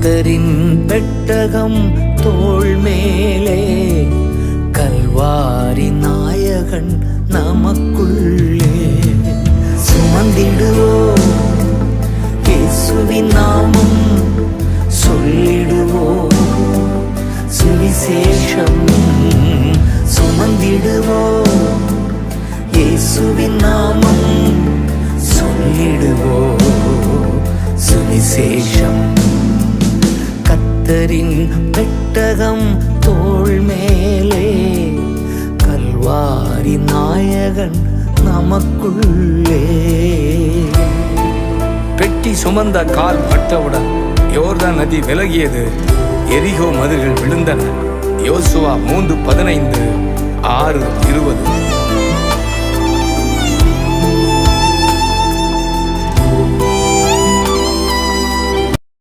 கர்த்தரின் பெட்டகம் தோல் மேலே. கல்வாரி நாயகன் நமக்குள்ளே. சுமந்திடுவோம் இயேசுவின் நாமம் சொல்லிடுவோம் சுவிசேஷம் சுமந்திடுவோம் இயேசுவின் நாமம் சொல்லிடுவோம் சுவிசேஷம் கர்த்தரின் பெட்டகம் தோள் மேலே. கல்வாரி நாயகன் நமக்குள்ளே. பெட்டி சுமந்த கால் பட்டவுடன் யோர்தான் நதி விலகியது. எரிகோ மதில்கள் விழுந்தன. யோசுவா மூன்று பதினைந்து ஆறு இருபது.